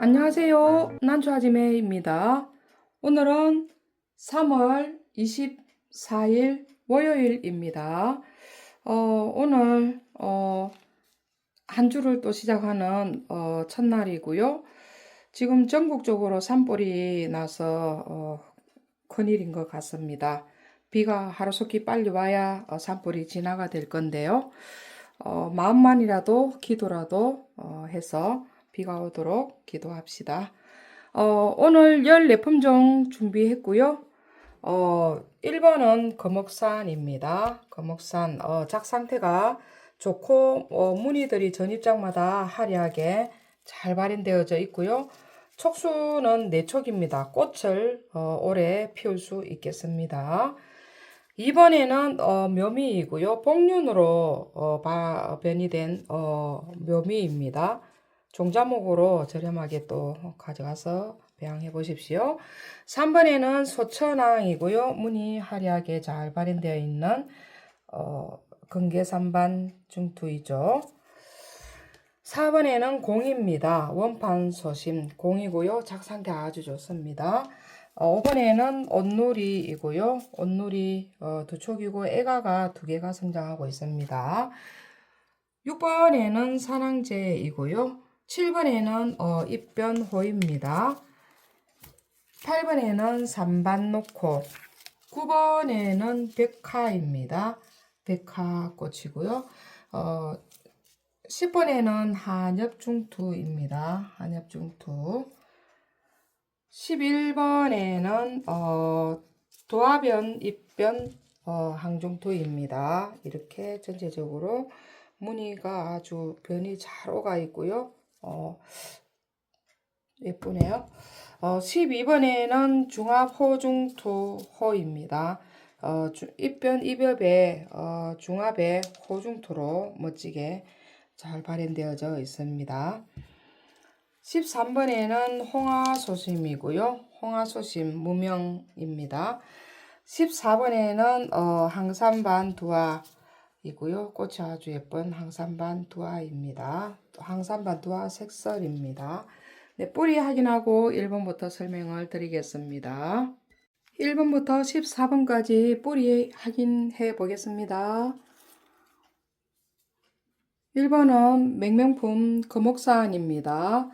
안녕하세요. 난초아지매입니다. 오늘은 3월 24일 월요일입니다. 어, 오늘 어, 한 주를 또 시작하는 어, 첫날이고요. 지금 전국적으로 산불이 나서 어, 큰일인 것 같습니다. 비가 하루속히 빨리 와야 어, 산불이 진화가 될 건데요. 어, 마음만이라도 기도라도 어, 해서 비가 오도록 기도합시다. 어, 오늘 14품종 준비했고요. 어, 1번은 거목산입니다. 거목산 어, 작 상태가 좋고 어, 무늬들이 전입장마다 화려하게 잘 발현되어져 있고요. 촉수는 내촉입니다. 꽃을 어, 오래 피울 수 있겠습니다. 이번에는 어, 묘미이고요. 복륜으로 어, 바, 변이 된 어, 묘미입니다. 종자목으로 저렴하게 또 가져가서 배양해 보십시오. 3번에는 소천왕이고요. 무늬 화려하게 잘 발현되어 있는 어, 근계산반 중투이죠. 4번에는 공입니다. 원판 소심 공이고요. 작상태 아주 좋습니다. 어, 5번에는 온누리이고요. 온누리 어, 두 촉이고 애가가 두 개가 성장하고 있습니다. 6번에는 산항제이고요. 7번에는 어, 입변 호입니다. 8번에는 삼반놓고 9번에는 백화입니다. 백화 꽃이고요. 어, 10번에는 한엽중투입니다. 한엽중투 11번에는 어, 도화변, 입변, 어, 항중투입니다. 이렇게 전체적으로 무늬가 아주 변이 잘 오가 있고요. 어, 예쁘네요. 어, 12번에는 중합호중투호입니다. 어, 주, 입변 입엽에 어, 중합의 호중투로 멋지게 잘 발현되어져 있습니다. 13번에는 홍화소심이고요. 홍화소심 무명입니다. 14번에는 어, 항산반 두화 이고요. 꽃이 아주 예쁜 항산반 두화입니다. 항산반 두화 색설입니다. 네, 뿌리 확인하고 1번부터 설명을 드리겠습니다. 1번부터 14번까지 뿌리 확인해 보겠습니다. 1번은 맹명품 거목산입니다.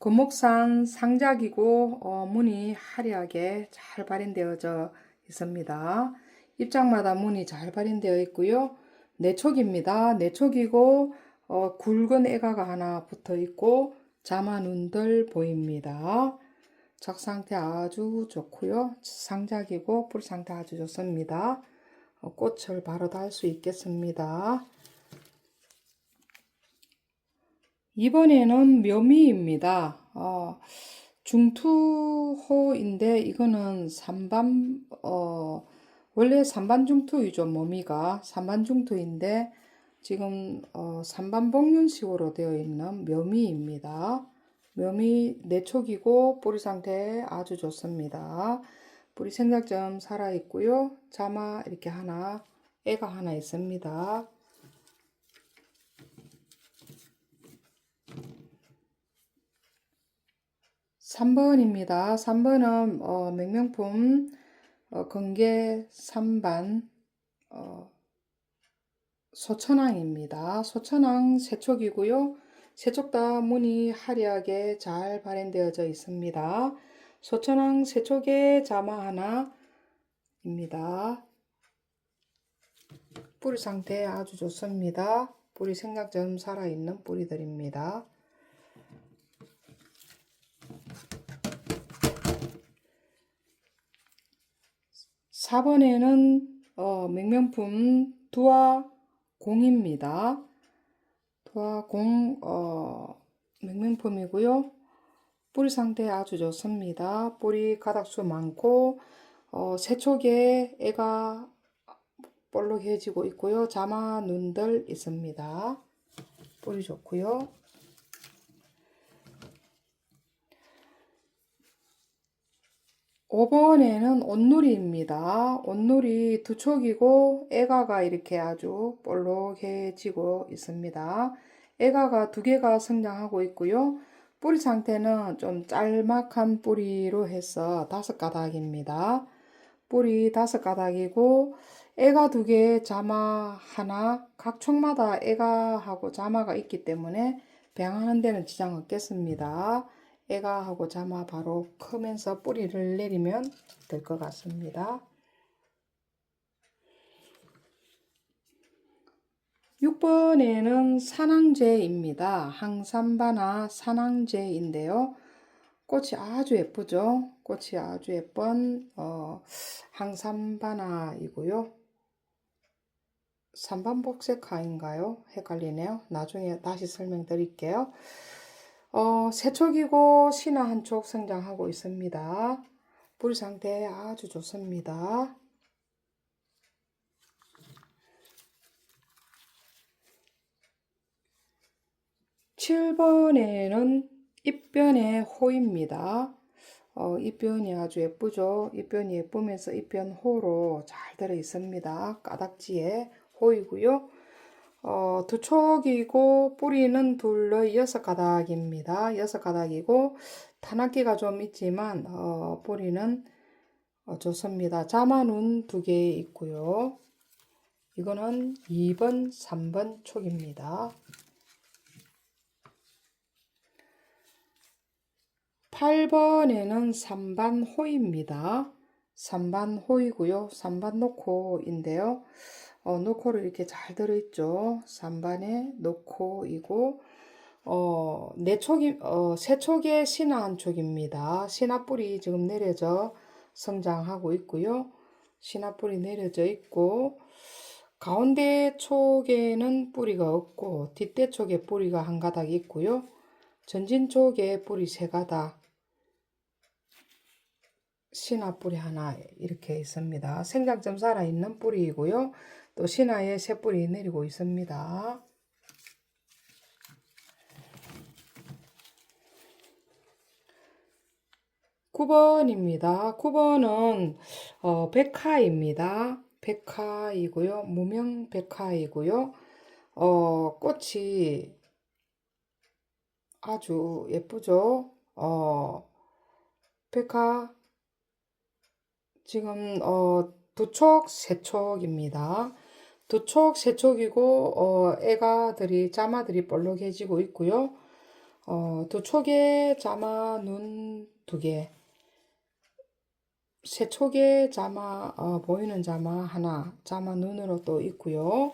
거목산 상작이고 어, 문이 화려하게 잘 발현되어져 있습니다. 입장마다 문이 잘 발현되어 있고요. 내촉입니다. 내촉이고 어, 굵은 애가가 하나 붙어 있고 자만운들 보입니다. 작 상태 아주 좋고요. 상작이고 뿔 상태 아주 좋습니다. 어, 꽃을 바로 달 수 있겠습니다. 이번에는 묘미입니다. 어, 중투호인데 이거는 삼반 어, 원래 삼반중투이죠 묘미가 삼반중투인데 지금 어, 삼반복륜식으로 되어 있는 묘미입니다. 묘미 내촉이고 뿌리 상태 아주 좋습니다. 뿌리 생각점 살아 있고요. 자마 이렇게 하나 애가 하나 있습니다. 3번입니다. 3번은 어, 맹명품 어, 건계 3반 어, 소천왕입니다. 소천왕 세촉이고요. 세촉 다 문이 화려하게 잘 발현되어져 있습니다. 소천왕 세촉의 자마 하나입니다. 뿌리 상태 아주 좋습니다. 뿌리 생각점 살아있는 뿌리들입니다. 4번에는 어, 맹명품 두화 공입니다. 두화 공 어, 맹명품이고요. 뿌리 상태 아주 좋습니다. 뿌리 가닥수 많고 어, 세촉에 애가 볼록해지고 있고요. 자마 눈들 있습니다. 뿌리 좋고요. 5번에는 온누리입니다. 온누리 두 촉이고 애가가 이렇게 아주 볼록해지고 있습니다. 애가가 두 개가 성장하고 있고요. 뿌리 상태는 좀 짤막한 뿌리로 해서 다섯 가닥입니다. 뿌리 다섯 가닥이고 애가 두 개, 자마 하나, 각 촉마다 애가하고 자마가 있기 때문에 배양하는 데는 지장 없겠습니다. 애가 하고 자마 바로 크면서 뿌리를 내리면 될 것 같습니다. 6번에는 산항제입니다. 항산바나 산항제인데요. 꽃이 아주 예쁘죠? 꽃이 아주 예쁜 어, 항산바나이고요. 산반복색화인가요? 헷갈리네요. 나중에 다시 설명드릴게요. 어, 세촉이고 신화 한 촉 성장하고 있습니다. 뿌리 상태 아주 좋습니다. 7번에는 입변의 호입니다. 어, 입변이 아주 예쁘죠? 입변이 예쁘면서 입변 호로 잘 들어 있습니다. 까닥지에 호이고요. 어, 두 촉이고 뿌리는 둘러 여섯 가닥입니다. 여섯 가닥이고 탄압기가 좀 있지만 어, 뿌리는 어, 좋습니다. 자만운 두개 있고요. 이거는 2번, 3번 촉입니다. 8번에는 3반 호입니다. 3반 호이고요. 3반 노코인데요. 어, 노코를 이렇게 잘 들어있죠. 3반에 노코이고 어, 네 촉이, 어, 세 촉의 신화 한 촉입니다. 신화 뿌리 지금 내려져 성장하고 있고요. 신화 뿌리 내려져 있고 가운데 촉에는 뿌리가 없고 뒷대 촉에 뿌리가 한 가닥 있고요. 전진 쪽에 뿌리 세 가닥 신화 뿌리 하나 이렇게 있습니다. 생장점 살아있는 뿌리이고요. 또 신화에 새 뿌리 내리고 있습니다. 9번입니다. 9번은 어, 백화입니다. 백화이고요. 무명 백화이고요. 어, 꽃이 아주 예쁘죠? 어, 백화 지금 어, 두 촉, 세 촉입니다. 두 촉, 세 촉이고 어, 애가들이 자마들이 볼록해지고 있고요. 어, 두 촉에 자마 눈 두 개, 세 촉에 자마 어, 보이는 자마 하나, 자마 눈으로 또 있고요.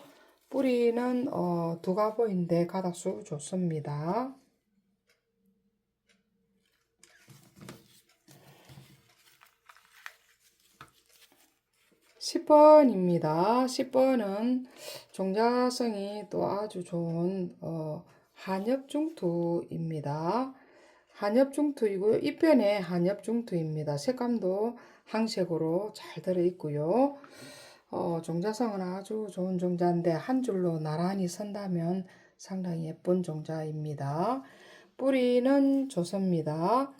뿌리는 어, 두 가보인데 가닥수 좋습니다. 10번입니다. 10번은 종자성이 또 아주 좋은 어, 한엽중투입니다. 한엽중투이고요. 이편에 한엽중투입니다. 색감도 항색으로 잘 들어있고요. 어, 종자성은 아주 좋은 종자인데 한 줄로 나란히 선다면 상당히 예쁜 종자입니다. 뿌리는 좋습니다.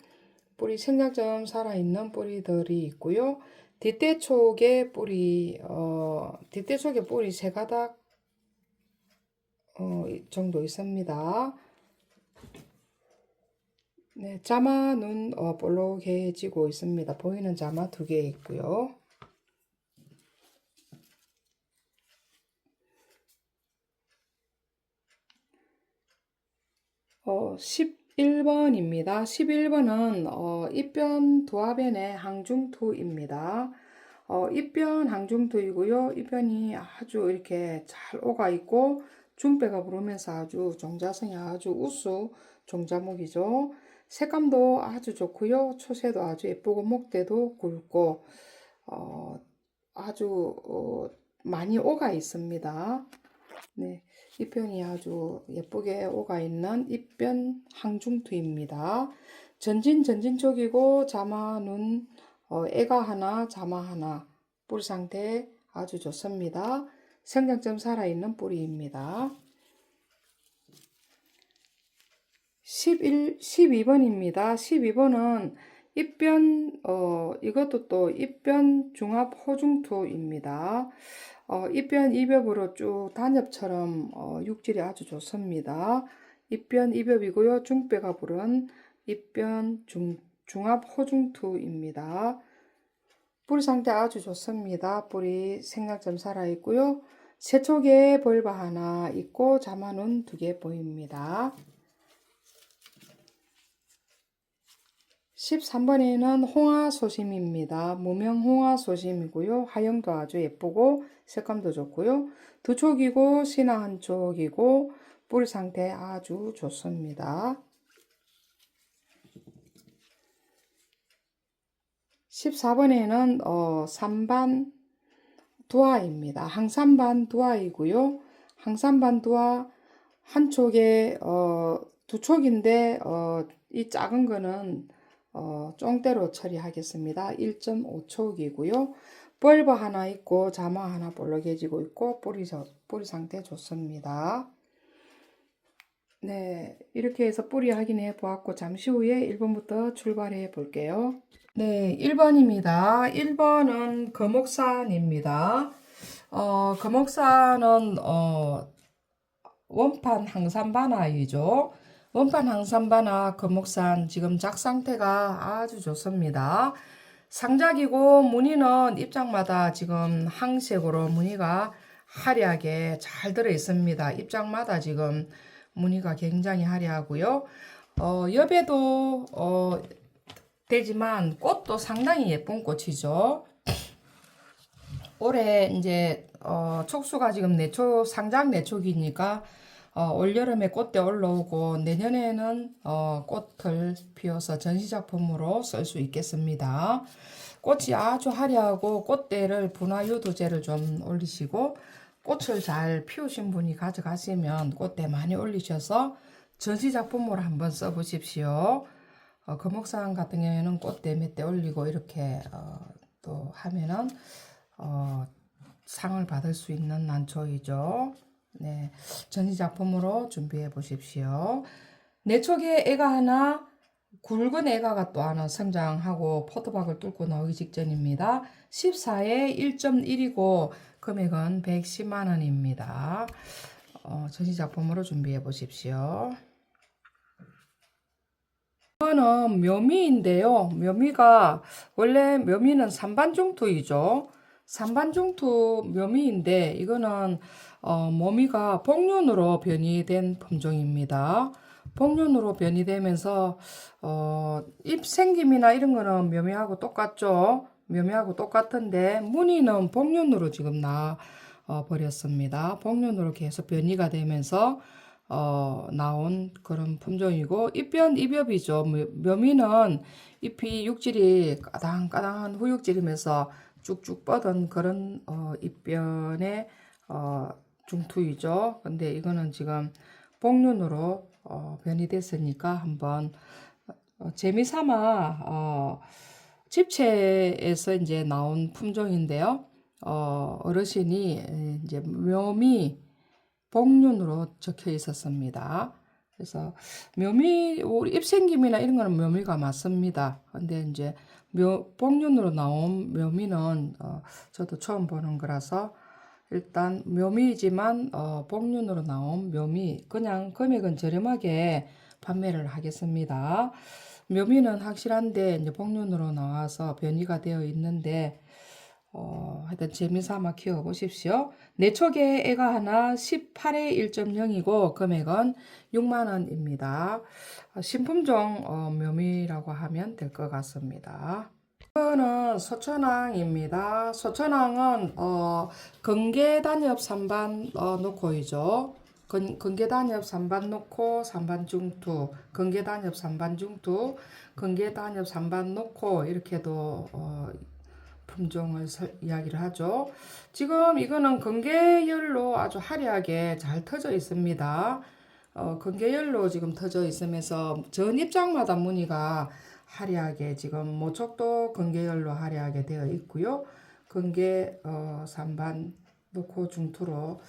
뿌리 생장점 살아있는 뿌리들이 있고요. 뒷대 쪽에 뿌리, 어, 뒷대 쪽에 뿌리 세 가닥 어, 정도 있습니다. 네, 자마는 어, 볼록해지고 있습니다. 보이는 자마 두 개 있고요. 어, 11번입니다. 11번은 어, 입변 두화변의 항중투입니다. 어, 입변 항중투이고요. 입변이 아주 이렇게 잘 오가 있고 중배가 부르면서 아주 종자성이 아주 우수 종자목이죠. 색감도 아주 좋고요. 초새도 아주 예쁘고 목대도 굵고 어, 아주 어, 많이 오가 있습니다. 네. 입변이 아주 예쁘게 오가 있는 입변 항중투입니다. 전진 전진 쪽이고 자마 눈 어, 애가 하나 자마 하나 뿌리 상태 아주 좋습니다. 생장점 살아있는 뿌리입니다. 11, 12번입니다. 12번은 입변, 어, 이것도 또 입변 중합 호중투입니다. 어, 입변 입엽으로 쭉 단엽처럼 어, 육질이 아주 좋습니다. 입변 입엽이고요. 중배가 부른 입변 중, 중합 호중투입니다. 뿌리 상태 아주 좋습니다. 뿌리 생각점 살아있고요. 세촉에 벌바 하나 있고 자만운 두개 보입니다. 13번에는 홍화소심입니다. 무명 홍화소심이고요. 하영도 아주 예쁘고 색감도 좋고요. 두 촉이고 신화 한 촉이고 뿌리 상태 아주 좋습니다. 14번에는 어, 3반 두아입니다. 항산반 두아이고요. 항산반 두아 한 촉에 어, 두 촉인데 어, 이 작은 거는 어, 쫑대로 처리하겠습니다. 1.5촉이고요. 벌버 하나 있고 자마 하나 볼록해지고 있고 뿌리, 저, 뿌리 상태 좋습니다. 네, 이렇게 해서 뿌리 확인해 보았고 잠시 후에 1번부터 출발해 볼게요. 네, 1번입니다. 1번은 거목산입니다. 어, 거목산은 어, 원판 항산반화이죠. 원판 항산반화 거목산 지금 작 상태가 아주 좋습니다. 상작이고 무늬는 입장마다 지금 항색으로 무늬가 화려하게 잘 들어 있습니다. 입장마다 지금 무늬가 굉장히 화려하고요. 어, 옆에도 어, 되지만 꽃도 상당히 예쁜 꽃이죠. 올해 이제 어, 촉수가 지금 내초 상장 내초기니까 어, 올여름에 꽃대 올라오고 내년에는 어, 꽃을 피워서 전시작품으로 쓸 수 있겠습니다. 꽃이 아주 화려하고 꽃대를 분화 유도제를 좀 올리시고 꽃을 잘 피우신 분이 가져가시면 꽃대 많이 올리셔서 전시작품으로 한번 써보십시오. 어, 거목상 같은 경우에는 꽃대 몇 대 올리고 이렇게 어, 또 하면은 어, 상을 받을 수 있는 난초이죠. 네, 전시 작품으로 준비해 보십시오. 내 촉에 애가 하나, 굵은 애가가 또 하나 성장하고 포도박을 뚫고 나오기 직전입니다. 14에 1.1이고 금액은 110만 원입니다. 어, 전시 작품으로 준비해 보십시오. 이거는 묘미인데요. 묘미가 원래 묘미는 산반중투이죠. 산반중투 묘미인데 이거는 어, 모미가 복륜으로 변이된 품종입니다. 복륜으로 변이되면서 어, 잎 생김이나 이런 거는 묘미하고 똑같죠. 묘미하고 똑같은데 무늬는 복륜으로 지금 나 어, 버렸습니다. 복륜으로 계속 변이가 되면서 어, 나온 그런 품종이고 잎변 입엽이죠. 묘- 묘미는 잎이 육질이 까당까당한 후육질이면서 쭉쭉 뻗은 그런 어, 잎변의 어, 중투이죠. 근데 이거는 지금 복륜으로 어, 변이 됐으니까 한번 어, 재미삼아 어, 집채에서 이제 나온 품종인데요. 어, 어르신이 이제 묘미 복륜으로 적혀 있었습니다. 그래서 묘미 우리 잎생김이나 이런 거는 묘미가 맞습니다. 근데 이제 묘 복륜으로 나온 묘미는 어, 저도 처음 보는 거라서 일단 묘미이지만 어, 복륜으로 나온 묘미 그냥 금액은 저렴하게 판매를 하겠습니다. 묘미는 확실한데 이제 복륜으로 나와서 변이가 되어 있는데 어, 하여튼 재미삼아 키워보십시오. 내 촉에 애가 하나 18에 1.0이고 금액은 6만원입니다. 신품종 어, 묘미라고 하면 될 것 같습니다. 이거는 소천왕입니다. 소천왕은 어, 건계단엽 3반 어, 놓고이죠. 건, 건계단엽 3반 놓고 3반 중투, 건계단엽 3반 중투, 건계단엽 3반 놓고 이렇게도 어, 품종을 설- 이야기를 하죠. 지금 이거는 건계열로 아주 화려하게 잘 터져 있습니다. 어, 건계열로 지금 터져 있으면서 전 입장마다 무늬가 화려하게 지금 모촉도 건계열로 화려하게 되어 있고요. 건계 어, 산반 놓고 중투로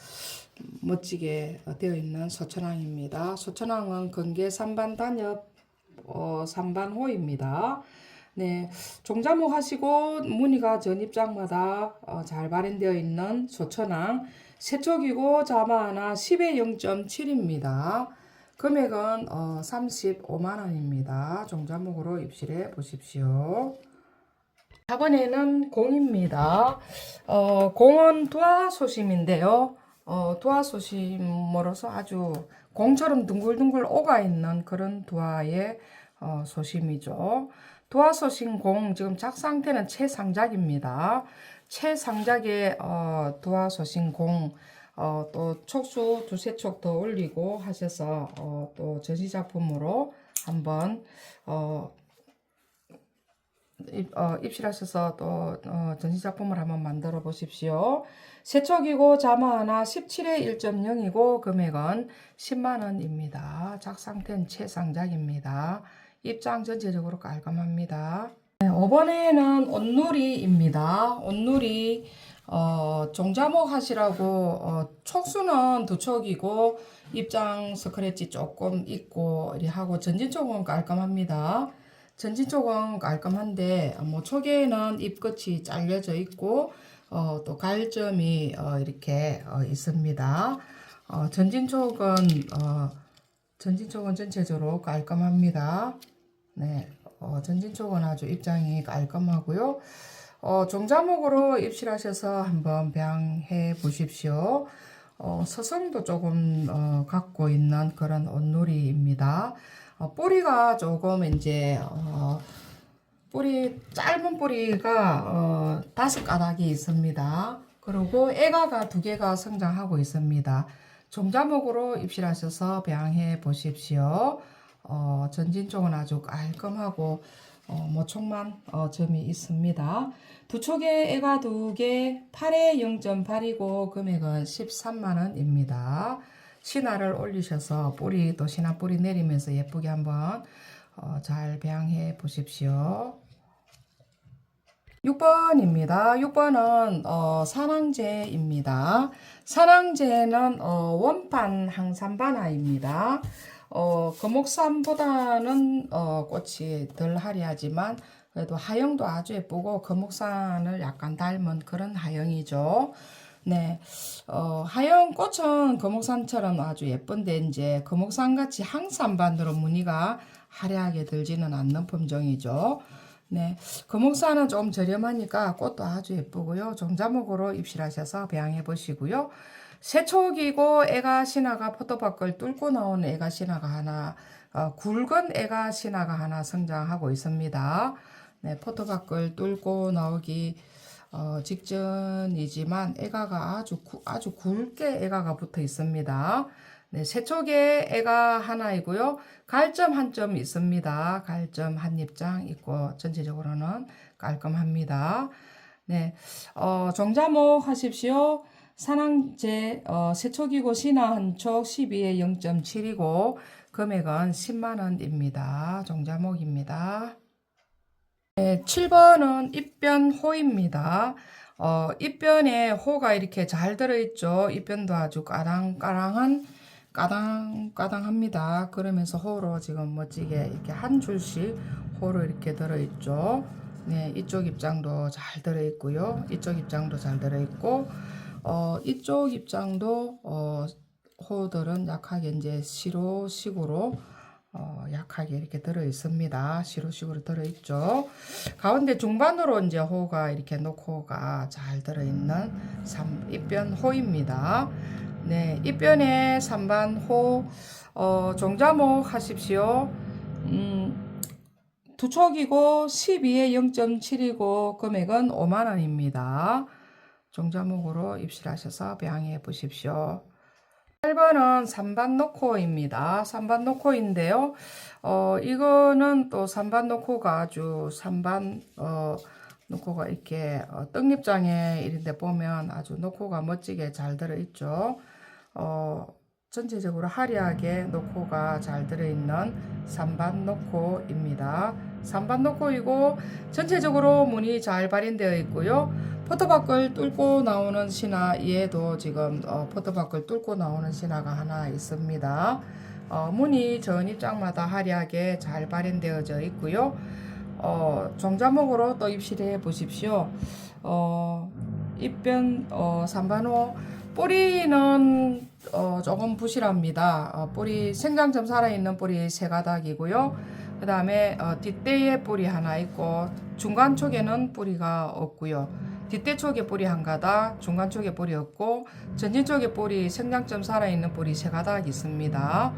멋지게 어, 되어 있는 소천왕입니다. 소천왕은 건계 산반 단엽 어, 산반호입니다. 네, 종자목 하시고 무늬가 전입장마다 어, 잘 발현되어 있는 소천왕 세척이고 자마 하나 10에 0.7입니다. 금액은 어, 35만 원입니다. 종자목으로 입실해 보십시오. 4번에는 공입니다. 어, 공은 두화 소심인데요. 어, 두화 소심으로서 아주 공처럼 둥글둥글 오가 있는 그런 두화의 어, 소심이죠. 두화 소심 공 지금 작 상태는 최상작입니다. 최상작의 어, 두화 소심 공 어, 또 촉수 두세 촉 더 올리고 하셔서 어, 또 전시작품으로 한번 어, 입, 어, 입실하셔서 또 어, 전시작품을 한번 만들어 보십시오. 세척이고 자마 하나 17에 1.0이고 금액은 10만 원입니다. 작상태는 최상작입니다. 입장 전체적으로 깔끔합니다. 네, 5번에는 온누리입니다. 온누리 어, 종자목 하시라고 어, 촉수는 두 촉이고 입장 스크래치 조금 있고 하고 전진 쪽은 깔끔합니다. 전진 쪽은 깔끔한데 뭐 촉에는 입끝이 잘려져 있고 어, 또 갈점이 어, 이렇게 어, 있습니다. 어, 전진 쪽은 어, 전진 쪽은 전체적으로 깔끔합니다. 네, 어, 전진 쪽은 아주 입장이 깔끔하고요. 어, 종자목으로 입실하셔서 한번 배양해 보십시오. 어, 서성도 조금 어, 갖고 있는 그런 온누리입니다. 어, 뿌리가 조금 이제 어, 뿌리 짧은 뿌리가 어, 다섯 가닥이 있습니다. 그리고 애가가 두 개가 성장하고 있습니다. 종자목으로 입실하셔서 배양해 보십시오. 어, 전진 쪽은 아주 깔끔하고 어, 모촉만 어, 점이 있습니다. 두 촉에 애가 두 개, 8에 0.8이고 금액은 13만 원입니다. 신화를 올리셔서 뿌리 또 신화 뿌리 내리면서 예쁘게 한번 어, 잘 배양해 보십시오. 6번입니다. 6번은 어, 산항제입니다. 산항제는 어, 원판 항산반화입니다. 어, 거목산보다는 어, 꽃이 덜 화려하지만 그래도 하영도 아주 예쁘고 거목산을 약간 닮은 그런 하영이죠. 네, 어, 하영 꽃은 거목산처럼 아주 예쁜데 이제 거목산 같이 항산반으로 무늬가 화려하게 들지는 않는 품종이죠. 네, 거목산은 좀 저렴하니까 꽃도 아주 예쁘고요. 종자목으로 입실하셔서 배양해 보시고요. 세촉이고 애가 신화가 포토박을 뚫고 나온 애가 신화가 하나, 어, 굵은 애가 신화가 하나 성장하고 있습니다. 네, 포토박을 뚫고 나오기 어, 직전이지만 애가가 아주 구, 아주 굵게 애가가 붙어 있습니다. 네, 세촉에 애가 하나이고요. 갈점 한 점 있습니다. 갈점 한 입장 있고 전체적으로는 깔끔합니다. 네, 어, 종자목 하십시오. 산항제 어, 세촉이고 신화 한촉 12에 0.7이고 금액은 10만 원입니다. 종자목입니다. 네, 7번은 입변호입니다. 어, 입변에 호가 이렇게 잘 들어있죠. 입변도 아주 까당까당한 까당까당합니다. 그러면서 호로 지금 멋지게 이렇게 한 줄씩 호로 이렇게 들어있죠. 네, 이쪽 입장도 잘 들어있고요. 이쪽 입장도 잘 들어있고, 어, 이쪽 입장도 어, 호들은 약하게 이제 시로식으로 어, 약하게 이렇게 들어 있습니다. 시로식으로 들어 있죠. 가운데 중반으로 이제 호가 이렇게 녹호가 잘 들어 있는 입변 호입니다. 네, 입변에 3반 호 어, 종자목 하십시오. 음, 두 촉이고 12에 0.7이고 금액은 5만 원입니다. 종자목으로 입실하셔서 배양해 보십시오. 8번은 3반 노코입니다. 3반 노코인데요. 어, 이거는 또 3반 노코가 아주 3반, 어, 노코가 이렇게 어, 떡잎장에 이런데 보면 아주 노코가 멋지게 잘 들어있죠. 어, 전체적으로 화려하게 노코가 잘 들어있는 3반 노코입니다. 3반 노코이고 전체적으로 문이 잘 발현되어 있고요. 포토박을 뚫고 나오는 신화 얘도 지금 어, 포토박을 뚫고 나오는 신화가 하나 있습니다. 어, 문이 전 입장마다 화려하게 잘 발현되어져 있고요. 어, 종자목으로 또 입실해 보십시오. 어, 입변 어, 3반호 뿌리는 어, 조금 부실합니다. 어, 뿌리 생장점 살아있는 뿌리 세 가닥이고요. 그 다음에 어, 뒷대에 뿌리 하나 있고 중간 쪽에는 뿌리가 없고요. 뒷대 쪽에 뿌리 한 가닥, 중간 쪽에 뿌리 없고 전진 쪽에 뿌리 생장점 살아있는 뿌리 세 가닥 있습니다.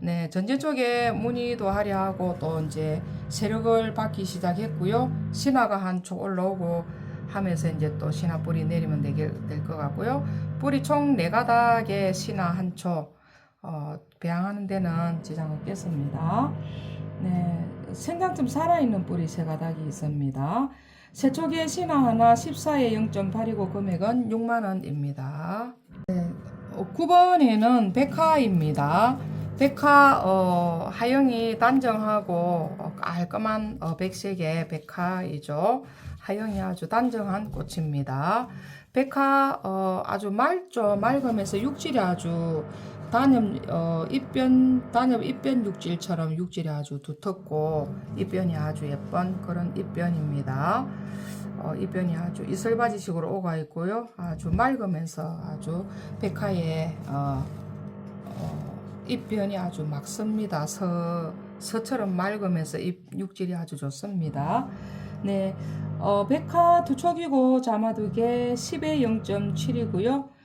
네, 전진 쪽에 무늬도 화려하고 또 이제 세력을 받기 시작했고요. 신화가 한쪽 올라오고 하면서 이제 또 신화 뿌리 내리면 될 것 같고요. 뿌리 총 네 가닥의 신화 한 초, 어, 배양하는 데는 지장 없겠습니다. 네, 생장점 살아있는 뿌리 세 가닥이 있습니다. 세 쪽에 신화 하나 14에 0.8이고 금액은 6만원입니다. 네, 9번에는 백화입니다. 백화 어, 하영이 단정하고 어, 깔끔한 어, 백색의 백화이죠. 하영이 아주 단정한 꽃입니다. 백화 어, 아주 맑죠. 맑으면서 육질이 아주 단엽 어, 잎변 단엽 잎변 육질처럼 육질이 아주 두텁고 잎변이 아주 예쁜 그런 잎변입니다. 어, 잎변이 아주 이슬바지식으로 오가 있고요. 아주 맑으면서 아주 백화의 어, 어, 잎변이 아주 막습니다. 서, 서처럼 맑으면서 잎 육질이 아주 좋습니다. 네, 어, 백화 두 촉이고 자마 두개 10에 0.7이고요.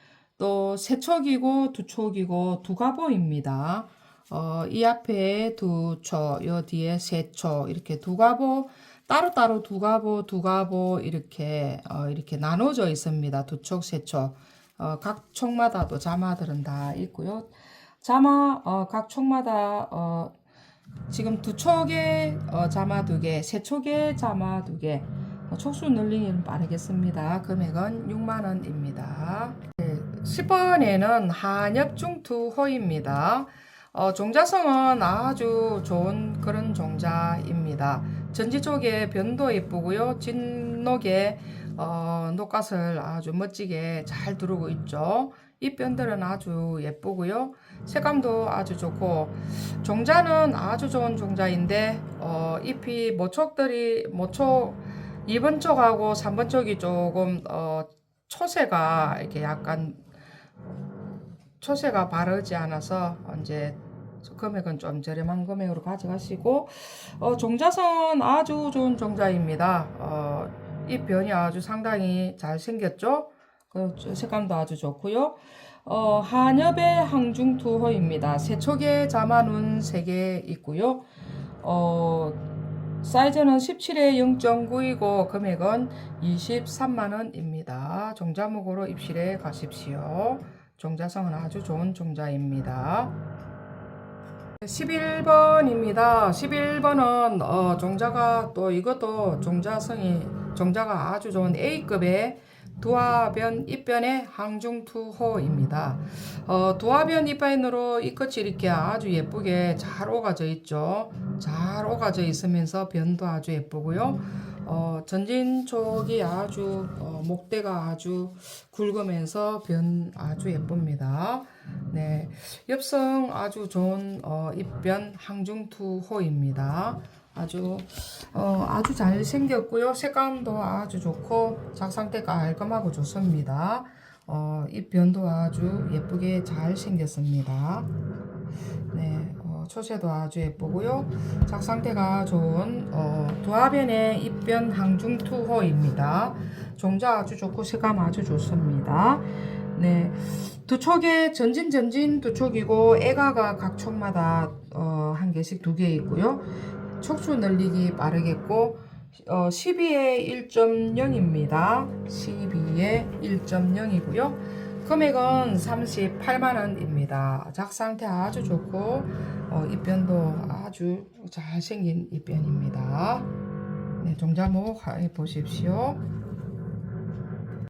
또세 촉이고 두 촉이고 두 가보입니다. 어, 이 앞에 두 초, 요 뒤에 세 초, 이렇게 두 가보, 따로따로 두 가보, 두 가보, 이렇게, 어, 이렇게 나눠져 있습니다. 두 촉, 세 촉. 어, 각 촉마다도 자마들은 다 있고요. 자마 어, 각 촉마다 어, 지금 두 촉에 어, 자마 두 개, 세 촉에 자마 두 개. 어, 촉수 늘리기는 빠르겠습니다. 금액은 6만 원입니다. 네, 10번에는 한엽중투호입니다. 어, 종자성은 아주 좋은 그런 종자입니다. 전지 쪽에 변도 예쁘고요. 진녹에 어, 녹갓을 아주 멋지게 잘 두르고 있죠. 잎변들은 아주 예쁘고요. 색감도 아주 좋고 종자는 아주 좋은 종자인데 어, 잎이 모촉들이 모촉 2번 쪽하고 3번 쪽이 조금 어, 초세가 이렇게 약간 초세가 바르지 않아서 이제 금액은 좀 저렴한 금액으로 가져가시고 어, 종자선 아주 좋은 종자입니다. 어, 잎 변이 아주 상당히 잘 생겼죠. 그 색감도 아주 좋고요. 어, 한엽의 항중투호입니다. 세촉의 자만운 3개 있고요. 어, 사이즈는 17에 0.9이고 금액은 23만원입니다. 종자목으로 입실해 가십시오. 종자성은 아주 좋은 종자입니다. 11번입니다. 11번은 어, 종자가 또 이것도 종자성이 종자가 아주 좋은 A급의 두화변 잎변의 항중투호입니다. 어, 두화변 잎변으로 이 끝이 이렇게 아주 예쁘게 잘 오가져 있죠. 잘 오가져 있으면서 변도 아주 예쁘고요. 어, 전진 쪽이 아주 어, 목대가 아주 굵으면서 변 아주 예쁩니다. 네, 엽성 아주 좋은 어, 잎변 항중투호입니다. 아주 어, 아주 잘 생겼고요. 색감도 아주 좋고 작 상태 깔끔하고 좋습니다. 어, 잎 변도 아주 예쁘게 잘 생겼습니다. 네, 어, 초세도 아주 예쁘고요. 작 상태가 좋은 어, 두화변의 잎변 항중 투호입니다. 종자 아주 좋고 색감 아주 좋습니다. 네, 두 촉에 전진 전진 두 촉이고 애가가 각 촉마다 어, 한 개씩 두 개 있고요. 촉수 늘리기 빠르겠고 어, 12에 1.0입니다. 12에 1.0이고요. 금액은 38만원입니다. 작상태 아주 좋고 어, 입변도 아주 잘생긴 입변입니다. 네, 종자목 보십시오.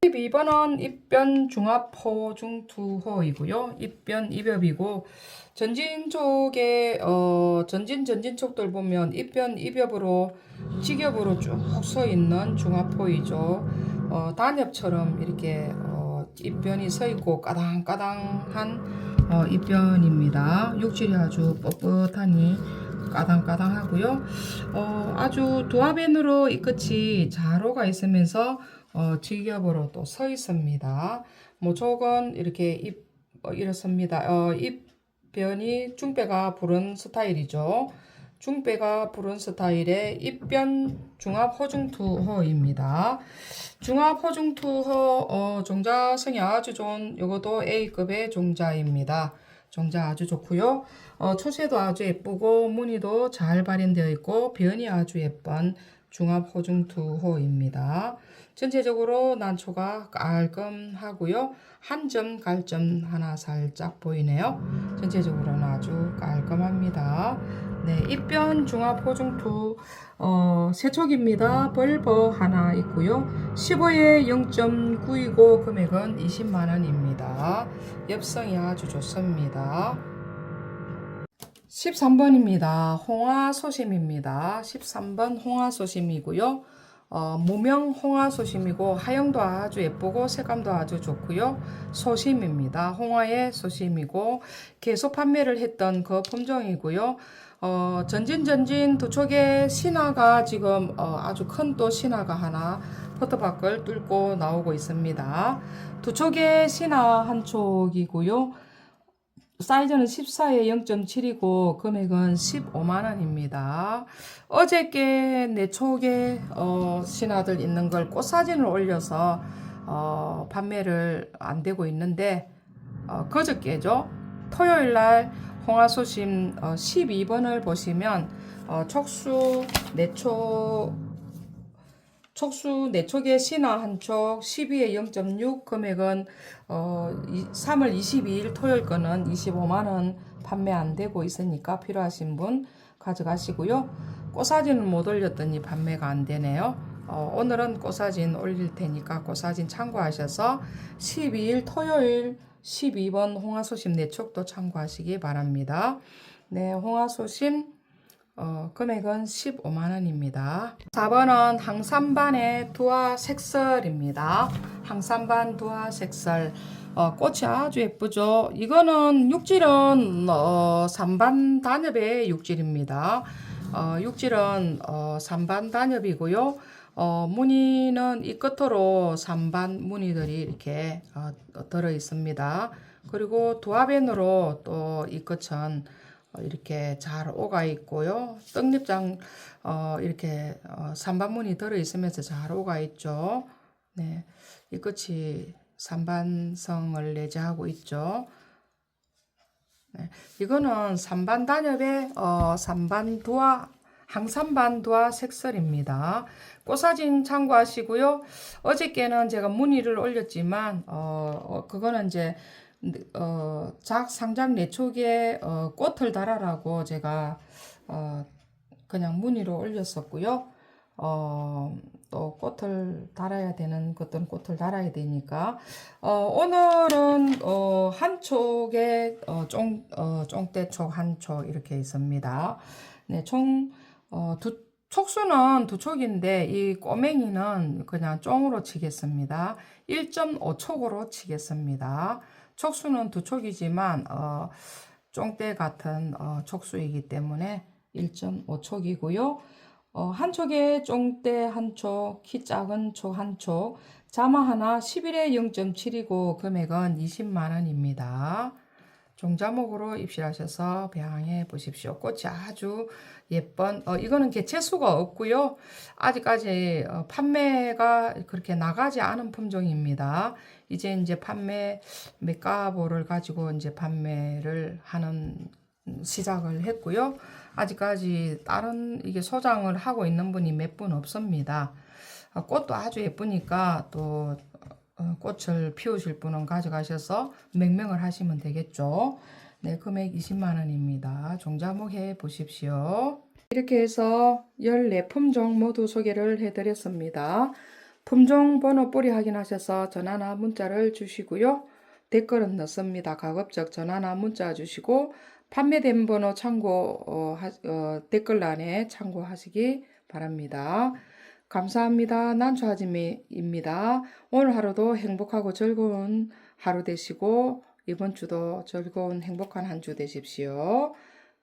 12번은 입변 중합호 중투호이고요. 입변 입엽이고 전진 쪽에 어 전진 전진 쪽들 보면 입변 입엽으로 직엽으로 쭉 서 있는 중합호이죠. 어 단엽처럼 이렇게 어 입변이 서 있고 까당까당한 어 입변입니다. 육질이 아주 뻣뻣하니 까당까당하고요. 어 아주 도화변으로 이 끝이 자로가 있으면서 어, 직엽으로 또서 있습니다. 모촉은 이렇게 잎 어, 이렇습니다. 어, 입변이 중배가 부른 스타일이죠. 중배가 부른 스타일의 입변 중압 호중투호입니다. 중압 호중투호 어, 종자성이 아주 좋은 요것도 A급의 종자입니다. 종자 아주 좋고요. 어, 초세도 아주 예쁘고 무늬도 잘 발현되어 있고 변이 아주 예쁜 중압 호중투호입니다. 전체적으로 난초가 깔끔하고요. 한 점 갈점 하나 살짝 보이네요. 전체적으로는 아주 깔끔합니다. 네, 입변 중압 호중투 어, 세척입니다. 벌버 하나 있고요. 15에 0.9이고 금액은 20만 원입니다. 엽성이 아주 좋습니다. 13번입니다. 홍화 소심입니다. 13번 홍화 소심이고요. 어, 무명 홍화 소심이고 하영도 아주 예쁘고 색감도 아주 좋고요. 소심입니다. 홍화의 소심이고 계속 판매를 했던 그 품종이고요. 어, 전진전진 두 촉의 신화가 지금 어, 아주 큰 또 신화가 하나 포트밖을 뚫고 나오고 있습니다. 두 촉의 신화 한 촉이고요. 사이즈는 14에 0.7이고 금액은 15만 원입니다. 어저께 내 촉에 어, 신화들 있는 걸 꽃사진을 올려서 어, 판매를 안 되고 있는데 어, 그저께죠. 토요일 날 홍화소심 어, 12번을 보시면 어, 촉수 내촉 촉수 내촉의 신화 한촉 12에 0.6 금액은 어, 이, 3월 22일 토요일 거는 25만 원 판매 안 되고 있으니까 필요하신 분 가져가시고요. 꽃사진을 못 올렸더니 판매가 안 되네요. 어, 오늘은 꽃사진 올릴 테니까 꽃사진 참고하셔서 12일 토요일 12번 홍화소심 내촉도 참고하시기 바랍니다. 네, 홍화소심 어, 금액은 15만 원입니다. 4번은 항산반의 두화 색설입니다. 항산반 두화 색설. 어, 꽃이 아주 예쁘죠. 이거는 육질은 어, 산반 단엽의 육질입니다. 어, 육질은 어, 산반 단엽이고요. 어, 무늬는 이 끝으로 산반 무늬들이 이렇게 어, 들어 있습니다. 그리고 두화변으로 또 이 끝은 어, 이렇게 잘 오가 있고요. 떡잎장 어, 이렇게 어, 산반문이 들어 있으면서 잘 오가 있죠. 네, 이 끝이 산반성을 내재하고 있죠. 네, 이거는 산반 단엽의 어, 산반 두화 항산반 두화 색설입니다. 꽃사진 참고하시고요. 어저께는 제가 문의를 올렸지만 어, 어 그거는 이제 어, 작 상장 내촉에 어, 꽃을 달아라고 제가 어, 그냥 문의로 올렸었고요. 어, 또 꽃을 달아야 되는 것들은 꽃을 달아야 되니까 어, 오늘은 어, 한 촉에 어, 쫑, 어, 쫑대촉 한 촉 이렇게 있습니다. 네, 총 어, 두, 촉수는 두 촉인데 이 꼬맹이는 그냥 쫑으로 치겠습니다. 1.5촉으로 치겠습니다. 촉수는 두 촉이지만 어, 쫑대 같은 어, 촉수이기 때문에 1.5촉이고요. 어, 한 촉에 쫑대 한 촉, 키 작은 촉 한 촉, 자마 하나 11에 0.7이고 금액은 20만 원입니다. 종자목으로 입실하셔서 배양해 보십시오. 꽃이 아주 예쁜 어, 이거는 개체수가 없고요. 아직까지 어, 판매가 그렇게 나가지 않은 품종입니다. 이제 이제 판매 메가보를 가지고 이제 판매를 하는 시작을 했고요. 아직까지 다른 이게 소장을 하고 있는 분이 몇 분 없습니다. 어, 꽃도 아주 예쁘니까 또 어, 꽃을 피우실 분은 가져가셔서 맹명을 하시면 되겠죠. 네, 금액 20만 원입니다. 종자목 해 보십시오. 이렇게 해서 14품종 모두 소개를 해드렸습니다. 품종 번호 뿌리 확인하셔서 전화나 문자를 주시고요. 댓글은 넣습니다. 가급적 전화나 문자 주시고 판매된 번호 참고 어, 하, 어, 댓글란에 참고하시기 바랍니다. 감사합니다. 난초아지미입니다. 오늘 하루도 행복하고 즐거운 하루 되시고 이번 주도 즐거운 행복한 한 주 되십시오.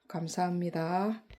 감사합니다.